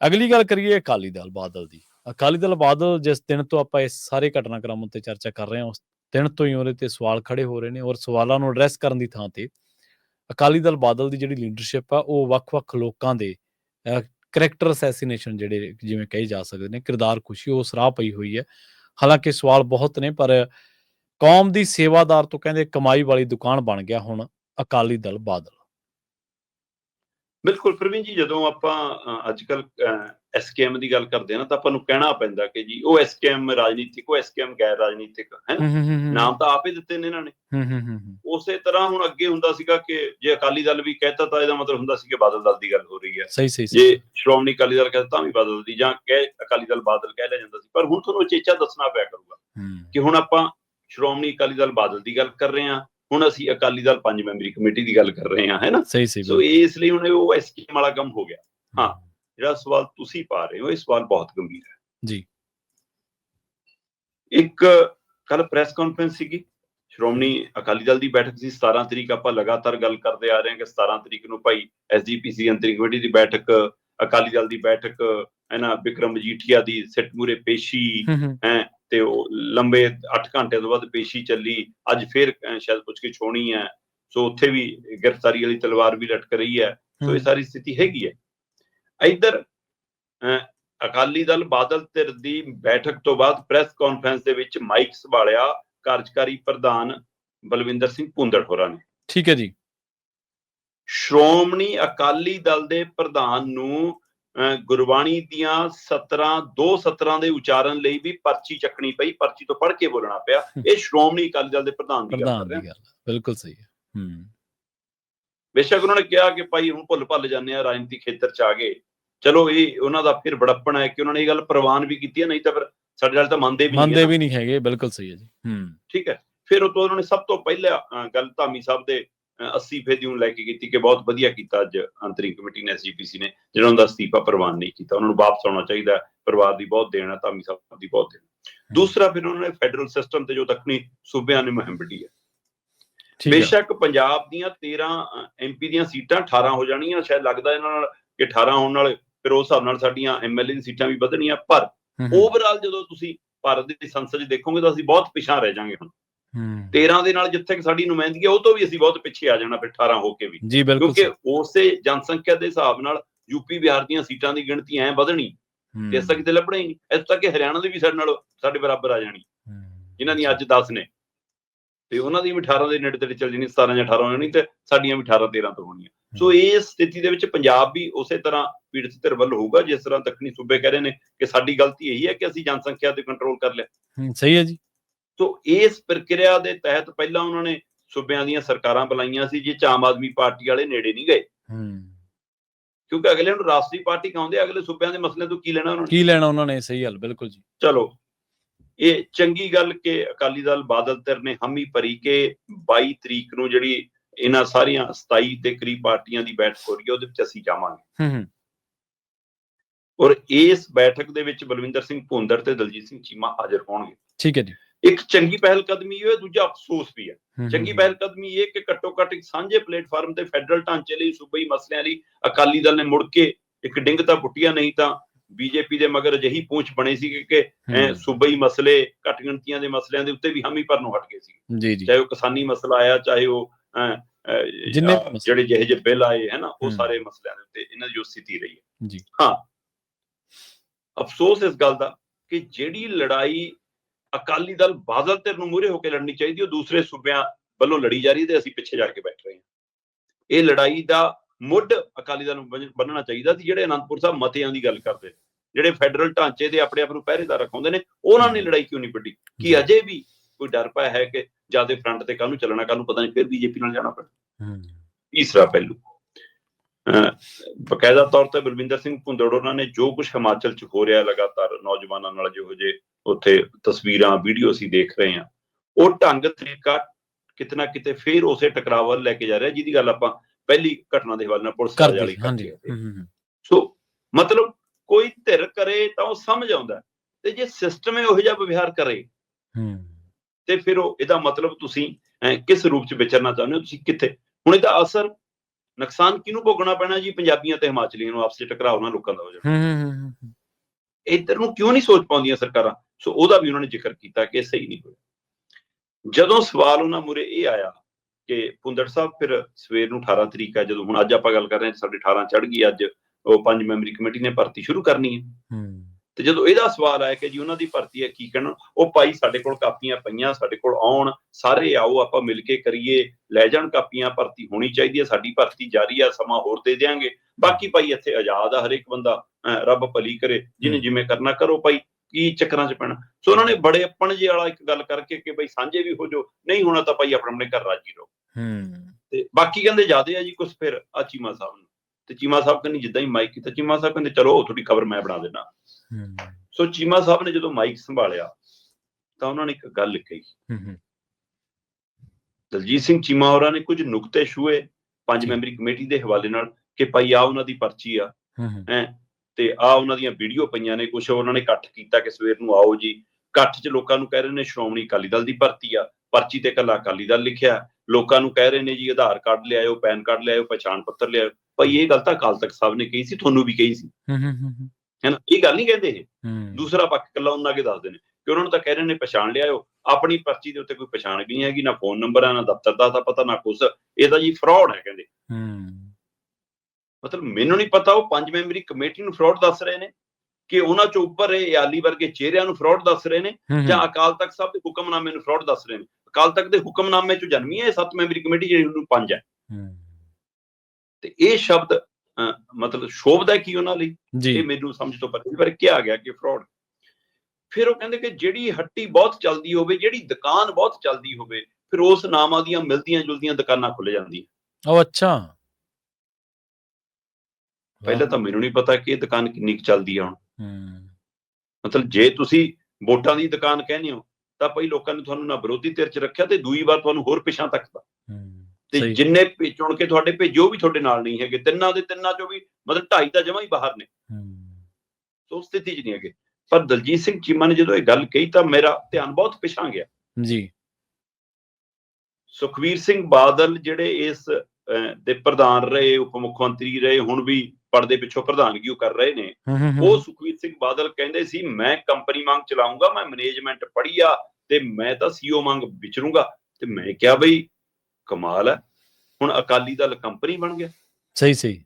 ਅਗਲੀ ਗੱਲ ਕਰੀਏ ਅਕਾਲੀ ਦਲ ਬਾਦਲ ਦੀ। ਅਕਾਲੀ ਦਲ ਬਾਦਲ ਜਿਸ ਦਿਨ ਤੋਂ ਆਪਾਂ ਇਸ ਸਾਰੇ ਘਟਨਾਕ੍ਰਮ ਉੱਤੇ ਚਰਚਾ ਕਰ ਰਹੇ ਹਾਂ, ਉਸ ਦਿਨ ਤੋਂ ਹੀ ਉਹਦੇ ਤੇ ਸਵਾਲ ਖੜੇ ਹੋ ਰਹੇ ਨੇ ਔਰ ਸਵਾਲਾਂ ਨੂੰ ਐਡਰੈਸ ਕਰਨ ਦੀ ਥਾਂ ਤੇ ਅਕਾਲੀ ਦਲ ਬਾਦਲ ਦੀ ਜਿਹੜੀ ਲੀਡਰਸ਼ਿਪ ਆ, ਉਹ ਵੱਖ-ਵੱਖ ਲੋਕਾਂ ਦੇ ਕੈਰੈਕਟਰ ਅਸੈਸੀਨੇਸ਼ਨ ਜਿਹੜੇ ਜਿਵੇਂ ਕਹੇ ਜਾ ਸਕਦੇ ਨੇ, ਕਿਰਦਾਰ ਖੁਸ਼ੀ, ਉਹ ਸਰਾਹ ਪਈ ਹੋਈ ਹੈ। ਹਾਲਾਂਕਿ ਸਵਾਲ ਬਹੁਤ ਨੇ, ਪਰ ਕੌਮ ਦੀ ਸੇਵਾਦਾਰ ਤੋਂ ਕਹਿੰਦੇ ਕਮਾਈ ਵਾਲੀ ਦੁਕਾਨ ਬਣ ਗਿਆ ਹੁਣ ਅਕਾਲੀ ਦਲ ਬਾਦਲ। ਬਿਲਕੁਲ ਪ੍ਰਵੀਨ ਜੀ ਜਦੋਂ ਆਪਾਂ ਅੱਜ ਕੱਲ ਐਸਕੇਐਮ ਦੀ ਗੱਲ ਕਰਦੇ ਹਾਂ ਨਾ ਤਾਂ ਆਪਾਂ ਨੂੰ ਕਹਿਣਾ ਪੈਂਦਾ ਕਿ ਜੀ ਉਹ ਐਸਕੇਐਮ ਰਾਜਨੀਤਿਕ ਉਹ ਐਸਕੇਐਮ ਗੈਰ ਰਾਜਨੀਤਿਕ ਹੈ ਨਾ? ਨਾਮ ਤਾਂ ਆਪੇ ਦਿੱਤੇ ਨੇ ਇਹਨਾਂ ਨੇ। ਉਸੇ ਤਰ੍ਹਾਂ ਹੁਣ ਅੱਗੇ ਹੁੰਦਾ ਸੀਗਾ ਕਿ ਜੇ ਅਕਾਲੀ ਦਲ ਵੀ ਕਹਿਤਾ ਤਾਂ ਇਹਦਾ ਮਤਲਬ ਹੁੰਦਾ ਸੀ ਕਿ ਬਾਦਲ ਦਲ ਦੀ ਗੱਲ ਹੋ ਰਹੀ ਹੈ। ਸਹੀ ਸਹੀ ਸਹੀ। ਜੇ ਸ਼੍ਰੋਮਣੀ ਅਕਾਲੀ ਦਲ ਕਹਿੰਦਾ ਤਾਂ ਵੀ ਬਾਦਲ ਦੀ ਜਾਂ ਕਹਿ ਅਕਾਲੀ ਦਲ ਬਾਦਲ ਕਹਿ ਲਿਆ ਜਾਂਦਾ ਸੀ। ਪਰ ਹੁਣ ਤੁਹਾਨੂੰ ਚੇਚਾ ਦੱਸਣਾ ਪਿਆ ਕਰੂਗਾ ਕਿ ਹੁਣ ਆਪਾਂ ਸ਼੍ਰੋਮਣੀ ਅਕਾਲੀ ਦਲ ਬਾਦਲ ਦੀ ਗੱਲ ਕਰ ਰਹੇ ਹਾਂ ਹੁਣ ਅਸੀਂ ਅਕਾਲੀ ਦਲ ਪੰਜ ਮੈਂਬਰੀ ਕਮੇਟੀ ਦੀ ਗੱਲ ਕਰ ਰਹੇ ਹਾਂ ਹੈ ਨਾ? ਸਹੀ ਸਹੀ ਸੋ ਇਸ ਲਈ ਹੁਣ ਉਹ ਐਸਕੇਐਮ ਵਾਲਾ ਕੰਮ ਹੋ ਗਿਆ। ਹਾਂ। ਜਿਹੜਾ ਸਵਾਲ ਤੁਸੀਂ ਪਾ ਰਹੇ ਹੋ ਇਹ ਸਵਾਲ ਬਹੁਤ ਗੰਭੀਰ ਹੈ। ਜੀ। ਇੱਕ ਕੱਲ ਪ੍ਰੈਸ ਕਾਨਫਰੰਸ ਸੀਗੀ ਸ਼੍ਰੋਮਣੀ ਅਕਾਲੀ ਦਲ ਦੀ ਬੈਠਕ ਸੀ 17 ਤਰੀਕ ਆਪਾਂ ਲਗਾਤਾਰ ਗੱਲ ਕਰਦੇ ਆ ਰਹੇ ਹਾਂ ਕਿ 17 ਤਰੀਕ ਨੂੰ ਭਾਈ ਐਸਜੀਪੀਸੀ ਅੰਤਰਿਮ ਕਮੇਟੀ ਦੀ ਬੈਠਕ ਅਕਾਲੀ ਦਲ ਦੀ ਬੈਠਕ ਹੈ ਨਾ ਵਿਕਰਮ ਮਜੀਠੀਆ ਦੀ ਸਿੱਟ ਮੂਰੇ ਪੇਸ਼ੀ ਹੂੰ ਤੇ ਉਹ ਲੰਬੇ 8 ਘੰਟੇ ਤੋਂ ਬਾਅਦ ਪੇਸ਼ੀ ਚੱਲੀ। ਅੱਜ ਫਿਰ ਸ਼ਾਇਦ ਪੁੱਛ ਕੇ ਛੋਣੀ ਹੈ। ਸੋ ਉੱਥੇ ਵੀ ਗ੍ਰਿਫਤਾਰੀ ਵਾਲੀ ਤਲਵਾਰ ਵੀ ਲਟਕ ਰਹੀ ਹੈ। ਸੋ ਇਹ ਸਾਰੀ ਸਥਿਤੀ ਹੈਗੀ ਹੈ। ਇੱਧਰ ਅਕਾਲੀ ਦਲ ਬਾਦਲ ਧਿਰ ਦੀ ਬੈਠਕ ਤੋਂ ਬਾਅਦ ਪ੍ਰੈਸ ਕਾਨਫਰੰਸ ਦੇ ਵਿੱਚ ਮਾਈਕ ਸੰਭਾਲਿਆ ਕਾਰਜਕਾਰੀ ਪ੍ਰਧਾਨ ਬਲਵਿੰਦਰ ਸਿੰਘ ਭੁੰਦੜ ਹੋਰਾਂ ਨੇ। ਠੀਕ ਹੈ ਜੀ। ਸ਼੍ਰੋਮਣੀ ਅਕਾਲੀ ਦਲ ਦੇ ਪ੍ਰਧਾਨ ਨੂੰ ਗੁਰਬਾਣੀ ਦੀਆਂ 17 ਦੋ 17 ਦੇ ਉਚਾਰਨ ਲਈ ਵੀ ਪਰਚੀ ਚੱਕਣੀ ਪਈ ਪਰਚੀ ਤੋਂ ਪੜ੍ਹ ਕੇ ਬੋਲਣਾ ਪਿਆ। ਇਹ ਸ਼੍ਰੋਮਣੀ ਅਕਾਲੀ ਦਲ ਦੇ ਪ੍ਰਧਾਨ ਦੀ ਗੱਲ ਗੱਲ ਬਿਲਕੁਲ ਸਹੀ ਹੈ। ਹੂੰ। ਬੇਸ਼ੱਕ ਉਹਨਾਂ ਨੇ ਕਿਹਾ ਕਿ ਭਾਈ ਹੁਣ ਭੁੱਲ ਭੱਲ ਜਾਂਦੇ ਆ ਰਾਜਨੀਤਿਕ ਖੇਤਰ ਚ ਆ ਗਏ। ਚਲੋ ਇਹ ਉਹਨਾਂ ਦਾ ਫਿਰ ਬੜਪਣ ਹੈ ਕਿ ਉਹਨਾਂ ਨੇ ਇਹ ਗੱਲ ਪ੍ਰਵਾਨ ਵੀ ਕੀਤੀ ਹੈ ਨਹੀਂ ਤਾਂ ਫਿਰ ਸਾਡੇ ਨਾਲ ਤਾਂ ਮੰਨਦੇ ਵੀ ਨਹੀਂ ਮੰਨਦੇ ਹੈ। ਵੀ ਨਹੀਂ ਹੈਗੇ ਬਿਲਕੁਲ ਸਹੀ ਹੈ ਜੀ। ਹੂੰ। ਠੀਕ ਹੈ। ਫਿਰ ਉਹ ਤੋਂ ਉਹਨਾਂ ਨੇ ਸਭ ਤੋਂ ਪਹਿਲਾਂ ਗੱਲ ਧਾਮੀ ਸਾਹਿਬ ਦੇ 80 ਫੇਦੀ ਨੂੰ ਲੈ ਕੇ ਕੀਤੀ ਕਿ ਬਹੁਤ ਵਧੀਆ ਕੀਤਾ ਅੱਜ ਅੰਤਰਿਮ ਕਮੇਟੀ ਨੇ ਐਸਜੀਪੀਸੀ ਨੇ ਜਿਹੜਾ ਉਹਨਾਂ ਦਾ ਅਸਤੀਫਾ ਪ੍ਰਵਾਨ ਨਹੀਂ ਕੀਤਾ ਉਹਨਾਂ ਨੂੰ ਵਾਪਸ ਆਉਣਾ ਚਾਹੀਦਾ। ਪਰਿਵਾਰ ਦੀ ਬਹੁਤ ਦੇਣ ਹੈ ਧਾਮੀ ਸਾਹਿਬ ਦੀ ਬਹੁਤ ਦੇਣ। ਦੂਸਰਾ ਫਿਰ ਉਹਨਾਂ ਨੇ ਫੈਡਰਲ ਸਿਸਟਮ ਤੇ ਜੋ ਦੱਖਣੀ ਸੂਬਿਆਂ ਨੇ ਮੁਹਿੰਮ ਹੈ ਬੇਸ਼ੱਕ ਪੰਜਾਬ ਦੀਆਂ 13 ਐਮਪੀ ਦੀਆਂ ਸੀਟਾਂ 18 ਹੋ ਜਾਣੀਆਂ ਸ਼ਾਇਦ ਲੱਗਦਾ ਇਹਨਾਂ ਨਾਲ ਕਿ 18 ਹੋਣ ਨਾਲ ਫਿਰ ਉਸ ਹਿਸਾਬ ਨਾਲ ਸਾਡੀਆਂ ਐਮਐਲਏ ਦੀਆਂ ਸੀਟਾਂ ਵੀ ਵਧਣੀਆਂ ਪਰ ਓਵਰਆਲ ਜਦੋਂ ਤੁਸੀਂ ਭਾਰਤ ਦੀ ਸੰਸਦ 'ਚ ਦੇਖੋਗੇ ਤਾਂ ਅਸੀਂ ਬਹੁਤ ਪਿਛਾਂ ਰਹਿ ਜਾਾਂਗੇ ਹੁਣ 13 ਦੇ ਨਾਲ ਜਿੱਥੇ ਸਾਡੀ ਨੁਮਾਇੰਦਗੀ ਹੈ ਉਹ ਤੋਂ ਵੀ ਅਸੀਂ ਬਹੁਤ ਪਿੱਛੇ ਆ ਜਾਣਾ ਫਿਰ 18 ਹੋ ਕੇ ਵੀ। ਜੀ ਬਿਲਕੁਲ ਕਿਉਂਕਿ ਉਸੇ ਜਨਸੰਖਿਆ ਦੇ ਹਿਸਾਬ ਨਾਲ ਯੂਪੀ ਬਿਹਾਰ ਦੀਆਂ ਸੀਟਾਂ ਦੀ ਗਿਣਤੀ ਐ ਵਧਣੀ। ਤੇ ਇਸ ਕਿਤੇ ਲੱਭਣਾ ਨਹੀਂ। ਇਸ ਤੱਕ ਕਿ ਹਰਿਆਣਾ ਦੇ ਵੀ ਸਾਡੇ ਨਾਲ ਸਾਡੇ ਬਰਾਬਰ ਆ ਜਾਣੀ। ਜਿਨ੍ਹਾਂ ਦੀਆਂ ਅੱਜ 10 ਨੇ। ਤੇ ਉਹਨਾਂ ਦੀ ਵੀ 18 ਦੇ ਨੇੜੇ ਤੇੜੇ ਚੱਲ ਜਾਣੀ 17 ਜਾਂ 18 ਹੋ ਜਾਣੀ ਤੇ ਸਾਡੀਆਂ ਵੀ 18 13 ਤੋਂ ਹੋਣੀਆਂ। ਸੋ ਇਸ ਸਥਿਤੀ ਦੇ ਵਿੱਚ ਪੰਜਾਬ ਵੀ ਉਸੇ ਤਰ੍ਹਾਂ ਪੀੜਤ ਧਿਰ ਵੱਲ ਹੋਊਗਾ ਜਿਸ ਤਰ੍ਹਾਂ ਦੱਖਣੀ ਸੂਬੇ ਕਹਿ ਰਹੇ ਨੇ ਕਿ ਸਾਡੀ ਗਲਤੀ ਇਹੀ ਹੈ ਕਿ ਅਸੀਂ ਜਨਸੰਖਿਆ ਤੇ ਕੰਟਰੋਲ ਕਰ ਲਿਆ। ਸਹੀ ਹੈ ਜੀ। ਸੋ ਇਸ ਪ੍ਰਕਿਰਿਆ ਦੇ ਤਹਿਤ ਪਹਿਲਾਂ ਉਹਨਾਂ ਨੇ ਸੂਬਿਆਂ ਦੀਆਂ ਸਰਕਾਰਾਂ ਬੁਲਾਈਆਂ ਸੀ ਜਿਹ 'ਚ ਆਮ ਆਦਮੀ ਪਾਰਟੀ ਵਾਲੇ ਨੇੜੇ ਨਹੀਂ ਗਏ। ਹੂੰ। ਕਿਉਂਕਿ ਅਗਲੇ ਨੂੰ ਰਾਸ਼ਟਰੀ ਪਾਰਟੀ ਕਹਾਉਂਦੇ ਅਗਲੇ ਸੂਬਿਆਂ ਦੇ ਮਸਲੇ ਤੋਂ ਕੀ ਲੈਣਾ ਉਹਨਾਂ ਨੇ? ਕੀ ਲੈਣਾ ਉਹਨਾਂ ਨੇ? ਸਹੀ ਗੱਲ ਬਿਲਕੁਲ ਜੀ। ਚਲੋ ਇਹ ਚੰਗੀ ਗੱਲ ਕਿ ਅਕਾਲੀ ਦਲ ਬਾਦਲ ਧਿਰ ਨੇ ਹਮੀ ਭਰੀ ਕਿ 22 ਤਰੀਕ ਨੂੰ ਜਿਹੜੀ ਇਹਨਾਂ ਸਾਰੀਆਂ 27 ਦੇ ਕਰੀਬ ਪਾਰਟੀਆਂ ਦੀ ਬੈਠਕ ਹੋ ਰਹੀ ਹੈ ਉਹਦੇ ਵਿੱਚ ਅਸੀਂ ਜਾਵਾਂਗੇ। ਹੂੰ ਹੂੰ। ਔਰ ਇਸ ਬੈਠਕ ਦੇ ਵਿੱਚ ਬਲਵਿੰਦਰ ਸਿੰਘ ਭੁੰਦੜ ਤੇ ਦਲਜੀਤ ਸਿੰਘ ਚੀਮਾ ਹਾਜ਼ਰ ਹੋਣਗੇ। ਠੀਕ ਹੈ ਜੀ। ਇੱਕ ਚੰਗੀ ਪਹਿਲ ਕਦਮੀ ਹੈ ਦੂਜਾ ਅਫਸੋਸ ਵੀ ਹੈ। ਚੰਗੀ ਪਹਿਲ ਕਦਮੀ ਇਹ ਕਿ ਘੱਟੋ ਘੱਟ ਇੱਕ ਸਾਂਝੇ ਪਲੇਟਫਾਰਮ ਤੇ ਫੈਡਰਲ ਢਾਂਚੇ ਲਈ ਸੂਬਾਈ ਮਸਲਿਆਂ ਲਈ ਅਕਾਲੀ ਦਲ ਨੇ ਮੁੜ ਕੇ ਇੱਕ ਡਿੰਗ ਤਾਂ ਪੁੱਟੀਆਂ ਨਹੀਂ ਤਾਂ ਬੀਜੇਪੀ ਦੇ ਮਗਰ ਅਜਿਹੀ ਪੂੰਛ ਬਣੀ ਸੀ ਕਿ- ਸੂਬਾਈ ਮਸਲੇ ਘੱਟ ਗਿਣਤੀਆਂ ਦੇ ਮਸਲਿਆਂ ਦੇ ਉੱਤੇ ਵੀ ਹਮੀ ਭਰਨ ਨੂੰ ਹਟ ਗਏ ਸੀ। ਚਾਹੇ ਉਹ ਕਿਸਾਨੀ ਮਸਲਾ ਆਇਆ ਚਾਹੇ ਉਹ ਜਿੰਨੇ। ਜਿਹੜੇ ਜਿਹੇ ਜਿਹੇ ਬਿੱਲ ਆਏ ਹੈ ਨਾ ਉਹ। ਸਾਰੇ ਮਸਲਿਆਂ ਦੇ ਉੱਤੇ ਇਹਨਾਂ ਦੀ ਜੋ ਸਥਿਤੀ ਰਹੀ ਹੈ। ਜੀ। ਹਾਂ। ਅਫਸੋਸ ਇਸ ਗੱਲ ਦਾ ਕਿ ਜਿਹੜੀ ਲੜਾਈ ਅਕਾਲੀ ਦਲ ਬਾਦਲ ਧਿਰ ਨੂੰ ਮੂਹਰੇ ਹੋ ਕੇ ਲੜਨੀ ਚਾਹੀਦੀ ਉਹ ਦੂਸਰੇ ਸੂਬਿਆਂ ਵੱਲੋਂ ਲੜੀ ਜਾ ਰਹੀ ਤੇ ਅਸੀਂ ਪਿੱਛੇ ਜਾ ਕੇ ਬੈਠ ਰਹੇ ਹਾਂ। ਇਹ ਲੜਾਈ ਦਾ ਮੁੱਢ ਅਕਾਲੀ ਦਲ ਨੂੰ ਬੰਨ- ਬੰਨਣਾ ਚਾਹੀਦਾ ਸੀ ਜਿਹੜੇ ਅਨੰਦਪੁਰ ਸਾਹਿਬ ਮਤਿਆਂ ਦੀ ਗੱਲ ਕਰਦੇ ਜਿਹੜੇ ਫੈਡਰਲ ਢਾਂਚੇ ਦੇ ਆਪਣੇ ਆਪ ਨੂੰ ਪਹਿਰੇਦਾਰ ਰਖਾਉਂਦੇ ਨੇ ਉਹਨਾਂ ਨੇ ਲੜਾਈ ਕਿਉਂ ਨਹੀਂ ਵੱਡੀ ਜੀ। ਕੀ ਅਜੇ ਵੀ ਕੋਈ ਡਰ ਪਿਆ ਹੈ ਕਿ ਜਿਆਦੇ ਫਰੰਟ ਤੇ ਕੱਲ ਨੂੰ ਚੱਲਣਾ ਕੱਲ ਨੂੰ ਪਤਾ ਨਹੀਂ ਫਿਰ ਬੀਜੇਪੀ ਨਾਲ ਜਾਣਾ ਪੈਣਾ। ਹੂੰ। ਤੀਸਰਾ ਪਹਿਲੂ ਬਕਾਇਦਾ ਤੌਰ ਤੇ ਬਲਵਿੰਦਰ ਸਿੰਘ ਭੁੰਦੜ ਉਹਨਾਂ ਨੇ ਜੋ ਕੁਝ ਹਿਮਾਚਲ ਚ ਹੋ ਰਿਹਾ ਲਗਾਤਾਰ ਨੌਜਵਾਨਾਂ ਨਾਲ ਜਿਹੋ ਜੇ ਉੱਥੇ ਤਸਵੀਰਾਂ ਵੀਡੀਓ ਅਸੀਂ ਦੇਖ ਰਹੇ ਹਾਂ। ਉਹ ਢੰਗ ਤਰੀਕਾ ਕਿਤਨਾ ਕਿਤੇ ਫੇਰ ਉਸੇ ਟਕਰਾਅ ਵੱਲ ਲੈ ਕੇ ਜਾ ਰਿਹਾ ਜਿਹਦੀ ਗੱਲ ਆਪਾਂ ਪਹਿਲੀ ਘਟਨਾ ਦੇ ਹਵਾਲੇ ਨਾਲ ਪੁਲਿਸ ਕਰਦੇ ਵਾਲੀ ਹਾਂਜੀ। ਹੂੰ, ਹੂੰ, ਹੂੰ, ਸੋ ਮਤਲਬ ਕੋਈ ਧਿਰ ਕਰੇ ਤਾਂ ਉਹ ਸਮਝ ਆਉਂਦਾ ਹੈ। ਤੇ ਜੇ ਸਿਸਟਮ ਇਹੋ ਜਿਹਾ ਵਿਵਹਾਰ ਕਰੇ ਹੂੰ। ਤੇ ਫਿਰ ਉਹ ਇਹਦਾ ਮਤਲਬ ਤੁਸੀਂ ਕਿਸ ਰੂਪ ਚ ਵਿਚਰਨਾ ਚਾਹੁੰਦੇ ਹੋ ਤੁਸੀਂ ਕਿੱਥੇ? ਹੁਣ ਇਹਦਾ ਅਸਰ ਨੁਕਸਾਨ ਕਿਹਨੂੰ ਭੋਗਣਾ ਪੈਣਾ ਜੀ? ਪੰਜਾਬੀਆਂ ਤੇ ਹਿਮਾਚਲੀਆਂ ਨੂੰ ਆਪਸ ਵਿੱਚ ਟਕਰਾਅ ਉਹਨਾਂ ਲੋਕਾਂ ਦਾ ਹੋ ਜਾਣਾ। ਹੂੰ ਹੂੰ ਹੂੰ, ਹੂੰ। ਇੱਧਰ ਨੂੰ ਕਿਉਂ ਨਹੀਂ ਸੋਚ ਪਾਉਂਦੀਆਂ ਸਰਕਾਰਾਂ? ਸੋ ਉਹਦਾ ਵੀ ਉਹਨਾਂ ਨੇ ਜ਼ਿਕਰ ਕੀਤਾ ਕਿ ਸਹੀ ਨਹੀਂ ਹੋਇਆ। ਜਦੋਂ ਸਵਾਲ ਉਹਨਾਂ ਮੁਰੇ ਇਹ ਆਇਆ ਕਿ ਪੁੰਦੜ ਸਾਹਿਬ ਫਿਰ ਸਵੇਰ ਨੂੰ 18 ਤਰੀਕ ਹੈ ਜਦੋਂ ਹੁਣ ਅੱਜ ਆਪਾਂ ਗੱਲ ਕਰ ਰਹੇ ਹਾਂ ਸਾਡੇ 18 ਚੜ ਗਈ ਅੱਜ ਉਹ ਪੰਜ ਮੈਂਬਰੀ ਕਮੇਟੀ ਨੇ ਭਰਤੀ ਸ਼ੁਰੂ ਕਰਨੀ ਹੈ। ਹੂੰ। ਤੇ ਜਦੋਂ ਇਹਦਾ ਸਵਾਲ ਆਇਆ ਕਿ ਜੀ ਉਹਨਾਂ ਦੀ ਭਰਤੀ ਹੈ ਕੀ ਕਹਿਣਾ ਉਹ ਭਾਈ ਸਾਡੇ ਕੋਲ ਕਾਪੀਆਂ ਪਈਆਂ ਸਾਡੇ ਕੋਲ ਆਉਣ ਸਾਰੇ ਆਓ ਆਪਾਂ ਮਿਲ ਕੇ ਕਰੀਏ ਲੈ ਜਾਣ ਕਾਪੀਆਂ ਭਰਤੀ ਹੋਣੀ ਚਾਹੀਦੀ ਹੈ ਸਾਡੀ ਭਰਤੀ ਜਾਰੀ ਆ ਸਮਾਂ ਹੋਰ ਦੇ ਦੇਾਂਗੇ ਬਾਕੀ ਭਾਈ ਇੱਥੇ ਆਜ਼ਾਦ ਆ ਹਰੇਕ ਬੰਦਾ ਰੱਬ ਭਲੀ ਕਰੇ ਜਿਹਨੇ। ਜਿਵੇਂ ਕਰਨਾ ਕਰੋ ਭਾਈ। ਕੀ ਚੱਕਰਾਂ 'ਚ ਪੈਣਾ। ਸੋ ਉਹਨਾਂ ਨੇ ਬੜੇ ਆਪਣ ਜਿਹੇ ਵਾਲਾ ਇੱਕ ਗੱਲ ਕਰਕੇ ਕਿ ਭਾਈ ਸਾਂਝੇ ਵੀ ਹੋ ਜਾਓ ਨਹੀਂ ਹੋਣਾ ਤਾਂ ਭਾਈ ਆਪਣੇ ਆਪਣੇ ਘਰ ਰਾਜੀ ਰਹੋ। ਹੂੰ। ਤੇ ਬਾਕੀ ਕਹਿੰਦੇ ਜਾਦੇ ਆ ਜੀ ਕੁਛ ਫਿਰ ਆ ਚੀਮਾ ਸਾਹਿਬ ਨੂੰ। ਤੇ ਚੀਮਾ ਸਾਹਿਬ ਕਹਿੰਦੇ ਜਿੱਦਾਂ ਹੀ ਮਾਈਕ ਕੀਤਾ ਚੀਮਾ ਸਾਹਿਬ ਕਹਿੰਦੇ ਚਲੋ ਤੁਹਾਡੀ ਖਬਰ ਮੈਂ ਬਣਾ ਦੇਣਾ ਹੂੰ। ਸੋ ਚੀਮਾ ਸਾਹਿਬ ਨੇ ਜਦੋਂ ਮਾਈਕ ਸੰਭਾਲਿਆ ਤਾਂ ਉਹਨਾਂ ਨੇ ਇੱਕ ਗੱਲ ਕਹੀ। ਹੂੰ ਦਲਜੀਤ ਸਿੰਘ ਚੀਮਾ ਹੋਰਾਂ ਨੇ ਕੁਝ ਨੁਕਤੇ ਛੂਏ ਪੰਜ ਜੀ। ਮੈਂਬਰੀ ਕਮੇਟੀ ਦੇ ਹਵਾਲੇ ਨਾਲ ਕਿ ਭਾਈ ਆ ਉਹਨਾਂ ਦੀ ਪਰਚੀ ਆ। ਹੂੰ। ਹੈ ਤੇ ਆ ਉਹਨਾਂ ਦੀਆਂ ਵੀਡੀਓ ਪਈਆਂ ਨੇ ਕੁਝ ਉਹਨਾਂ ਨੇ ਇਕੱਠ ਕੀਤਾ ਕਿ ਸਵੇਰ ਨੂੰ ਆਓ ਜੀ। ਇਕੱਠ 'ਚ ਲੋਕਾਂ ਨੂੰ ਕਹਿ ਰਹੇ ਨੇ ਸ਼੍ਰੋਮਣੀ ਅਕਾਲੀ ਦਲ ਦੀ ਭਰਤੀ ਆ ਪਰਚੀ ਤੇ ਕੱਲਾ ਅਕਾਲੀ ਦਲ ਲਿਖਿਆ। ਲੋਕਾਂ ਨੂੰ ਕਹਿ ਰਹੇ ਨੇ ਜੀ ਆਧਾਰ ਕਾਰਡ ਲਿਆਇਓ ਪੈਨ ਕਾਰਡ ਲਿਆਇਓ ਪਛਾਣ ਪੱਤਰ ਲਿਆਇਓ। ਭਾਈ ਇਹ ਗੱਲ ਤਾਂ ਅਕਾਲ ਤਖਤ ਸਾਹਿਬ ਨੇ ਕਹੀ ਸੀ ਤੁਹਾਨੂੰ ਵੀ ਕਹੀ ਸੀ। ਹੂੰ ਹੂੰ ਹੈ ਨਾ? ਇਹ ਗੱਲ ਨਹੀਂ ਕਹਿੰਦੇ ਇਹ। ਹੂੰ। ਦੂਸਰਾ ਪੱਖ ਕੱਲਾ ਉਹਨਾਂ ਕੇ ਦੱਸਦੇ ਨੇ ਕਿ ਉਹਨਾਂ ਨੂੰ ਤਾਂ ਕਹਿ ਰਹੇ ਨੇ ਪਛਾਣ ਲਿਆਇਓ। ਆਪਣੀ ਪਰਚੀ ਦੇ ਉੱਤੇ ਕੋਈ ਪਛਾਣ ਵੀ ਨਹੀਂ ਹੈਗੀ ਨਾ ਫੋਨ ਨੰਬਰ ਹੈ ਨਾ ਦਫ਼ਤਰ ਦਾ ਤਾਂ ਪਤਾ ਨਾ ਕੁਛ। ਇਹ ਤਾਂ ਜੀ ਫਰਾਡ ਹੈ ਕਹਿੰਦੇ। ਹੂੰ। ਮਤਲਬ ਮੈਨੂੰ ਨਹੀਂ ਪਤਾ ਉਹ ਪੰਜ ਮੈਂਬਰੀ ਕਮੇਟੀ ਨੂੰ ਫਰਾਡ ਦੱਸ ਰਹੇ ਨੇ ਕਿ ਉਹਨਾਂ ਚੋਂ ਉੱਪਰ ਇਹ ਆਲੀ ਵਰਗੇ ਚਿਹਰਿਆਂ ਨੂੰ ਫਰਾਡ ਦੱਸ ਰਹੇ ਨੇ ਜਾਂ ਅਕਾਲ ਤਖਤ ਸਾਹਿਬ ਦੇ ਹੁਕਮਨਾਮੇ ਨੂੰ ਫਰਾਡ ਦੱਸ ਰਹੇ ਨੇ। ਅਕਾਲ ਤਖਤ ਦੇ ਹੁਕਮਨਾਮੇ ਚੋਂ ਜਨਮੀ ਹੈ ਸੱਤ ਮੈਂਬਰੀ ਕਮੇਟੀ ਜਿਹੜੀ ਉਹਨੂੰ ਪੰਜ ਹੈ। ਤੇ ਇਹ ਸ਼ਬਦ ਮਤਲਬ ਸ਼ੋਭਦਾ ਕੀ ਉਹਨਾਂ ਲਈ? ਇਹ ਮੈਨੂੰ ਸਮਝ ਤੋਂ ਪਰੇ ਪਰ ਕੀ ਆ ਗਿਆ ਕਿ ਫਰਾਡ ਫਿਰ ਉਹ ਕਹਿੰਦੇ ਕਿ ਜਿਹੜੀ ਹੱਟੀ ਬਹੁਤ ਚੱਲਦੀ ਹੋਵੇ ਜਿਹੜੀ ਦੁਕਾਨ ਬਹੁਤ ਚੱਲਦੀ ਹੋਵੇ ਫਿਰ ਉਸ ਨਾਮਾਂ ਦੀਆਂ ਮਿਲਦੀਆਂ ਜੁਲਦੀਆਂ ਦੁਕਾਨਾਂ ਖੁੱਲ ਜਾਂਦੀਆਂ। ਉਹ ਅੱਛਾ। ਪਹਿਲਾਂ ਤਾਂ ਮੈਨੂੰ ਨਹੀਂ ਪਤਾ ਕਿ ਇਹ ਦੁਕਾਨ ਕਿੰਨੀ ਕੁ ਚੱਲਦੀ ਆ ਹੁਣ। ਹੂੰ। ਮਤਲਬ ਜੇ ਤੁਸੀਂ ਵੋਟਾਂ ਦੀ ਦੁਕਾਨ ਕਹਿੰਦੇ ਹੋ ਤਾਂ ਭਾਈ ਲੋਕਾਂ ਨੇ ਤੁਹਾਨੂੰ ਨਾ ਵਿਰੋਧੀ ਧਿਰ 'ਚ ਰੱਖਿਆ ਤੇ ਦੂਈ ਵਾਰ ਤੁਹਾਨੂੰ ਹੋਰ ਪਿਛਾਂ ਤੱਕਦਾ ਤੇ। ਜਿੰਨੇ ਚੁਣ ਕੇ ਤੁਹਾਡੇ ਭੇਜੇ ਵੀ ਤੁਹਾਡੇ ਨਾਲ ਨਹੀਂ ਹੈਗੇ। ਤਿੰਨਾਂ ਦੇ ਤਿੰਨਾਂ ਚੋਂ ਵੀ ਮਤਲਬ ਢਾਈ ਤਾਂ ਜਮਾਂ ਹੀ ਬਾਹਰ ਨੇ। ਸੋ ਸਥਿਤੀ 'ਚ ਨਹੀਂ ਹੈਗੇ। ਪਰ ਦਲਜੀਤ ਸਿੰਘ ਚੀਮਾ ਨੇ ਜਦੋਂ ਇਹ ਗੱਲ ਕਹੀ ਤਾਂ ਮੇਰਾ ਧਿਆਨ ਬਹੁਤ ਪਿਛਾਂ ਗਿਆ। ਜੀ। ਸੁਖਵੀਰ ਸਿੰਘ ਬਾਦਲ ਜਿਹੜੇ ਇਸ ਦੇ ਪ੍ਰਧਾਨ ਰਹੇ ਉਪ ਮੁੱਖ ਮੰਤਰੀ ਰਹੇ ਹੁਣ ਵੀ ਪਰਦੇ ਪਿੱਛੋਂ ਪ੍ਰਧਾਨਗੀ ਉਹ ਕਰ ਰਹੇ ਨੇ। ਉਹ ਸੁਖਵੀਰ ਸਿੰਘ ਬਾਦਲ ਕਹਿੰਦੇ ਸੀ ਮੈਂ ਕੰਪਨੀ ਵਾਂਗ ਚਲਾਉਂਗਾ ਮੈਂ ਮੈਨੇਜਮੈਂਟ ਪੜ੍ਹੀ ਆ ਤੇ ਮੈਂ ਤਾਂ ਸੀਓ ਵਾਂਗ ਵਿਚਰੂੰਗਾ। ਤੇ ਮੈਂ ਕਿਹਾ ਬਈ ਕਮਾਲ ਹੈ। ਹੁਣ ਅਕਾਲੀ ਦਲ ਕੰਪਨੀ ਬਣ ਗਿਆ। ਸਹੀ ਸਹੀ।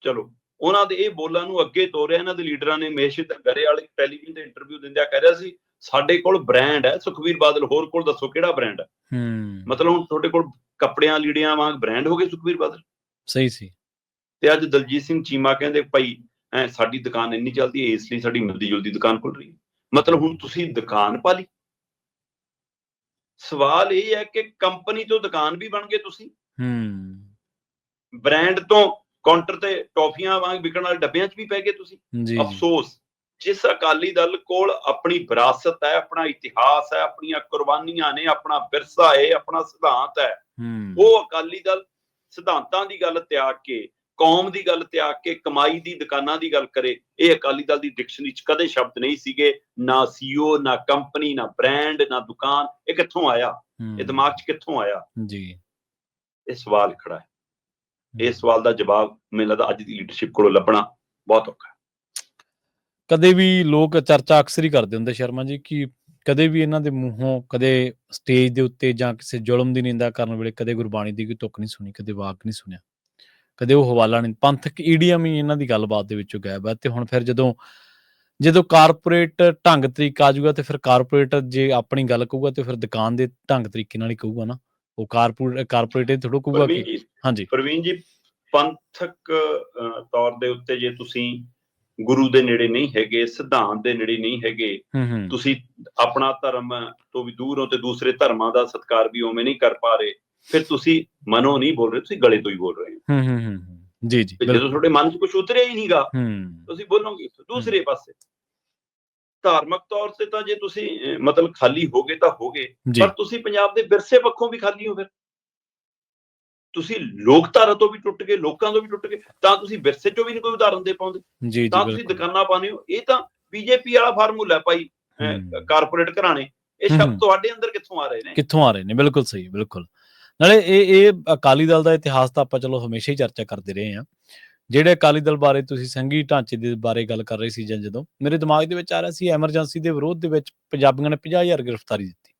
ਚਲੋ ਉਹਨਾਂ ਦੇ ਇਹ ਬੋਲਾਂ ਨੂੰ ਅੱਗੇ ਤੋਰਿਆ ਇਹਨਾਂ ਦੇ ਲੀਡਰਾਂ ਨੇ ਮੇਸ਼ਿਤ ਗਰੇ ਵਾਲੇ ਟੈਲੀਵਿਜ਼ਨ ਤੇ ਇੰਟਰਵਿਊ ਦਿੰਦਿਆਂ ਕਹਿ ਰਿਹਾ ਸੀ ਸਾਡੇ ਕੋਲ ਬ੍ਰਾਂਡ ਹੈ। ਸੁਖਵੀਰ ਬਾਦਲ ਹੋਰ ਕੋਲ ਦੱਸੋ ਕਿਹੜਾ ਬ੍ਰਾਂਡ ਹੈ? ਹੂੰ। ਮਤਲਬ ਹੁਣ ਤੁਹਾਡੇ ਕੋਲ ਕੱਪੜਿਆਂ ਲੀੜਿਆਂ ਵਾਂਗ ਬ੍ਰਾਂਡ ਹੋ ਗਏ ਸੁਖਵੀਰ ਬਾਦਲ? ਸਹੀ ਸੀ। ਤੇ ਅੱਜ ਦਲਜੀਤ ਸਿੰਘ ਚੀਮਾ ਕਹਿੰਦੇ ਭਾਈ ਐ ਸਾਡੀ ਦੁਕਾਨ ਇੰਨੀ ਚੱਲਦੀ ਹੈ ਇਸ ਲਈ ਸਾਡੀ ਮਿਲਦੀ ਜੁਲਦੀ ਦੁਕਾਨ ਖੁੱਲ ਰਹੀ ਹੈ। ਮਤਲਬ ਹੁਣ ਤੁਸੀਂ ਦੁਕਾਨ ਪਾ ਲਈ ਸਵਾਲ ਇਹ ਹੈ ਕਿ ਕੰਪਨੀ ਤੋਂ ਦੁਕਾਨ ਵੀ ਬਣ ਗਏ ਤੁਸੀਂ? ਹੂੰ। ਬ੍ਰਾਂਡ ਤੋਂ ਕਾਊਂਟਰ ਤੇ ਟੌਫੀਆਂ ਵਾਂਗ ਵਿਕਣ ਵਾਲੇ ਡੱਬਿਆਂ 'ਚ ਵੀ ਪੈ ਗਏ ਤੁਸੀਂ? ਅਫਸੋਸ। ਜਿਸ ਅਕਾਲੀ ਦਲ ਕੋਲ ਆਪਣੀ ਵਿਰਾਸਤ ਹੈ ਆਪਣਾ ਇਤਿਹਾਸ ਹੈ ਆਪਣੀਆਂ ਕੁਰਬਾਨੀਆਂ ਨੇ ਆਪਣਾ ਵਿਰਸਾ ਹੈ ਆਪਣਾ ਸਿਧਾਂਤ ਹੈ ਉਹ ਅਕਾਲੀ ਦਲ ਸਿਧਾਂਤਾਂ ਦੀ ਗੱਲ ਤਿਆਗ ਕੇ ਕੌਮ ਦੀ ਗੱਲ ਤਿਆਗ ਕੇ ਕਮਾਈ ਦੀ ਦੁਕਾਨਾਂ ਦੀ ਗੱਲ ਕਰੇ ਇਹ ਅਕਾਲੀ ਦਲ ਦੀ ਡਿਕਸ਼ਨਰੀ 'ਚ ਕਦੇ ਸ਼ਬਦ ਨਹੀਂ ਸੀਗੇ ਨਾ ਸੀਓ ਨਾ ਕੰਪਨੀ ਨਾ ਬ੍ਰਾਂਡ ਨਾ ਦੁਕਾਨ ਇਹ ਕਿੱਥੋਂ ਆਇਆ? ਇਹ ਦਿਮਾਗ 'ਚ ਕਿੱਥੋਂ ਆਇਆ? ਜੀ। ਇਹ ਸਵਾਲ ਖੜਾ ਹੈ। ਇਹ ਸਵਾਲ ਦਾ ਜਵਾਬ ਮੈਨੂੰ ਲੱਗਦਾ ਅੱਜ ਦੀ ਲੀਡਰਸ਼ਿਪ ਕੋਲੋਂ ਲੱਭਣਾ ਬਹੁਤ ਔਖਾ ਕਦੇ ਵੀ ਲੋਕ ਚਰਚਾ ਅਕਸਰ ਹੀ ਕਰਦੇ ਹੁੰਦੇ ਸ਼ਰਮਾ ਜੀ ਕਿ ਕਦੇ ਵੀ ਇਹਨਾਂ ਦੇ ਮੂੰਹੋਂ ਕਦੇ ਸਟੇਜ ਦੇ ਉੱਤੇ ਜਾਂ ਕਿਸੇ ਜ਼ੁਲਮ ਦੀ ਨਿੰਦਾ ਕਰਨ ਵੇਲੇ ਕਦੇ ਗੁਰਬਾਣੀ ਦੀ ਕੋਈ ਤੁਕ ਨਹੀਂ ਸੁਣੀ ਕਦੇ ਵਾਕ ਨਹੀਂ ਸੁਣਿਆ ਕਦੇ ਉਹ ਹਵਾਲਾ ਨਹੀਂ ਪੰਥਕ ਈਡੀਅਮ ਹੀ ਇਹਨਾਂ ਦੀ ਗੱਲਬਾਤ ਦੇ ਵਿੱਚੋਂ ਗਾਇਬ ਹੈ। ਤੇ ਹੁਣ ਫਿਰ ਜਦੋਂ ਜਦੋਂ ਕਾਰਪੋਰੇਟ ਢੰਗ ਤਰੀਕਾ ਆ ਜਾਊਗਾ ਤੇ ਫਿਰ ਕਾਰਪੋਰੇਟ ਜੇ ਆਪਣੀ ਗੱਲ ਕਹੂਗਾ ਤੇ ਫਿਰ ਦੁਕਾਨ ਦੇ ਢੰਗ ਤਰੀਕੇ ਨਾਲ ਹੀ ਕਹੂਗਾ ਨਾ। ਉਹ ਕਾਰਪੋਰੇਟ ਕਾਰਪੋਰੇਟ ਥੋੜਾ ਕਹੂਗਾ ਕਿ ਹਾਂਜੀ। ਪ੍ਰਵੀਨ ਜੀ ਪੰਥਕ ਤੌਰ ਦੇ ਉੱਤੇ ਜੇ ਤੁਸੀਂ ਗੁਰੂ ਦੇ ਨੇੜੇ ਨਹੀਂ ਹੈਗੇ ਸਿਧਾਂਤ ਦੇ ਨੇੜੇ ਨਹੀਂ ਹੈਗੇ। ਤੁਸੀਂ ਆਪਣਾ ਧਰਮ ਤੋਂ ਵੀ ਦੂਰ ਹੋ ਤੇ ਦੂਸਰੇ ਧਰਮਾਂ ਦਾ ਸਤਿਕਾਰ ਵੀ ਉਵੇਂ ਨਹੀਂ ਕਰ ਪਾ ਰਹੇ ਫਿਰ ਤੁਸੀਂ ਮਨੋਂ ਨਹੀਂ ਬੋਲ ਰਹੇ ਤੁਸੀਂ ਗਲੇ ਤੋਂ ਹੀ ਬੋਲ ਰਹੇ ਹੋ। ਹੂੰ ਹੂੰ ਜੀ ਜੀ ਜਦੋਂ ਤੁਹਾਡੇ ਮਨ 'ਚ ਕੁਝ ਉਤਰਿਆ ਹੀ ਨਹੀਂਗਾ ਤੁਸੀਂ ਬੋਲੋਗੇ? ਦੂਸਰੇ ਪਾਸੇ। ਧਾਰਮਿਕ ਤੌਰ ਤੇ ਤਾਂ ਜੇ ਤੁਸੀਂ ਮਤਲਬ ਖਾਲੀ ਹੋਗੇ ਤਾਂ ਹੋਗੇ ਪਰ ਤੁਸੀਂ ਪੰਜਾਬ ਦੇ ਵਿਰਸੇ ਪੱਖੋਂ ਵੀ ਖਾਲੀ ਹੋ ਫਿਰ। ਤੁਸੀਂ ਲੋਕਧਾਰਾ ਤੋਂ ਵੀ ਟੁੱਟ ਗਏ ਲੋਕਾਂ ਤੋਂ ਵੀ ਟੁੱਟ ਗਏ ਤਾਂ ਤੁਸੀਂ ਵਿਰਸੇ ਚੋਂ ਵੀ ਨਹੀਂ ਕੋਈ ਉਦਾਹਰਨ ਦੇ ਪਾਉਂਦੇ। ਤਾਂ ਤੁਸੀਂ ਦੁਕਾਨਾਂ ਪਾਉਂਦੇ ਹੋ। ਇਹ ਤਾਂ ਬੀਜੇਪੀ ਵਾਲਾ ਫਾਰਮੂਲਾ ਹੈ ਭਾਈ। ਕਾਰਪੋਰੇਟ ਘਰਾਣੇ। ਇਹ। ਸ਼ਬਦ ਤੁਹਾਡੇ ਅੰਦਰ ਕਿੱਥੋਂ ਆ ਰਹੇ ਨੇ? ਕਿੱਥੋਂ ਆ ਰਹੇ ਨੇ? ਬਿਲਕੁਲ ਸਹੀ ਬਿਲਕੁਲ। ਨਾਲੇ ਇਹ ਇਹ ਅਕਾਲੀ ਦਲ ਦਾ ਇਤਿਹਾਸ ਤਾਂ ਆਪਾਂ ਚਲੋ ਹਮੇਸ਼ਾ ਹੀ ਚਰਚਾ ਕਰਦੇ ਰਹੇ ਹਾਂ। ਜਿਹੜੇ ਅਕਾਲੀ ਦਲ ਬਾਰੇ ਤੁਸੀਂ ਸੰਘੀ ਢਾਂਚੇ ਦੇ ਬਾਰੇ ਗੱਲ ਕਰ ਰਹੇ ਸੀ ਜਾਂ ਜਦੋਂ ਮੇਰੇ ਦਿਮਾਗ ਦੇ ਵਿੱਚ ਆ ਰਿਹਾ ਸੀ ਐਮਰਜੈਂਸੀ ਦੇ ਵਿਰੋਧ ਦੇ ਵਿੱਚ ਪੰਜਾਬੀਆਂ ਨੇ 50000 ਗ੍ਰਿਫਤਾਰੀ ਦਿੱਤੀ।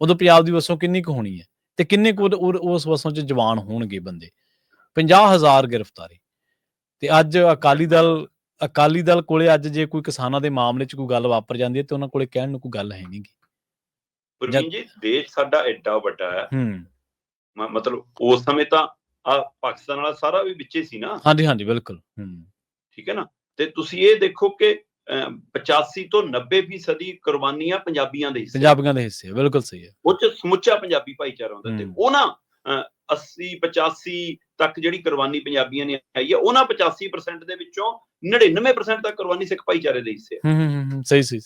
ਉਦੋਂ ਪੰਜਾਬ ਦੀ ਵਸੋਂ ਕਿੰਨੀ ਕੁ ਹੋਣੀ ਹੈ? ਤੇ ਕਿੰਨੇ ਕੁ ਉਸ ਵਸੋਂ 'ਚ ਜਵਾਨ ਹੋਣਗੇ ਬੰਦੇ? 50000 ਗ੍ਰਿਫਤਾਰੀ। ਤੇ ਅੱਜ ਅਕਾਲੀ ਦਲ ਅਕਾਲੀ ਦਲ ਕੋਲੇ ਅੱਜ ਜੇ ਕੋਈ ਕਿਸਾਨਾਂ ਦੇ ਮਾਮਲੇ 'ਚ ਕੋਈ ਗੱਲ ਵਾਪਰ ਜਾਂਦੀ ਹੈ ਤੇ ਉਹਨਾਂ ਕੋਲੇ ਕਹਿਣ ਨੂੰ ਕੋਈ ਗੱਲ ਹੈ ਨਹੀਂਗੀ ਪ੍ਰਵੀਨ ਜੀ ਦੇਸ਼ ਸਾਡਾ ਐਡਾ ਵੱਡਾ ਹੈ। ਹੂੰ। ਮਤਲਬ ਉਸ ਸਮੇਂ ਤਾਂ ਆ ਪਾਕਿਸਤਾਨ ਵਾਲਾ ਸਾਰਾ ਵੀ ਵਿੱਚੇ ਸੀ ਨਾ। ਹਾਂਜੀ ਹਾਂਜੀ ਬਿਲਕੁਲ। ਹੂੰ। ਠੀਕ ਹੈ ਨਾ? ਤੇ ਤੁਸੀਂ ਇਹ ਦੇਖੋ ਕਿ 85 ਤੋਂ 90 ਫੀਸਦੀ ਕੁਰਬਾਨੀਆਂ ਪੰਜਾਬੀਆਂ ਦੇ ਹਿੱਸੇ ਪੰਜਾਬੀਆਂ ਦੇ ਹਿੱਸੇ ਬਿਲਕੁਲ ਸਹੀ ਹੈ ਉਹ ਚ ਸਮੁੱਚਾ ਪੰਜਾਬੀ ਭਾਈਚਾਰਾ ਹੁੰਦਾ ਤੇ। ਉਹਨਾਂ ਅਹ, 80 85 ਤੱਕ ਜਿਹੜੀ ਕੁਰਬਾਨੀ ਪੰਜਾਬੀਆਂ ਨੇ ਆਈ ਹੈ ਉਹਨਾਂ 85% ਦੇ ਵਿੱਚੋਂ 99% ਤੱਕ ਕੁਰਬਾਨੀ ਸਿੱਖ ਭਾਈਚਾਰੇ ਦੇ ਹਿੱਸੇ ਹੈ ਹੂੰ ਹੂੰ ਸਹੀ ਸਹੀ।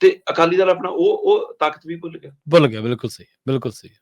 ਤੇ ਅਕਾਲੀ ਦਲ ਆਪਣਾ ਉਹ ਉਹ ਤਾਕਤ ਵੀ ਭੁੱਲ ਗਿਆ ਭੁੱਲ ਗਿਆ ਬਿਲਕੁਲ ਸਹੀ ਬਿਲਕੁਲ ਸਹੀ ਹੈ।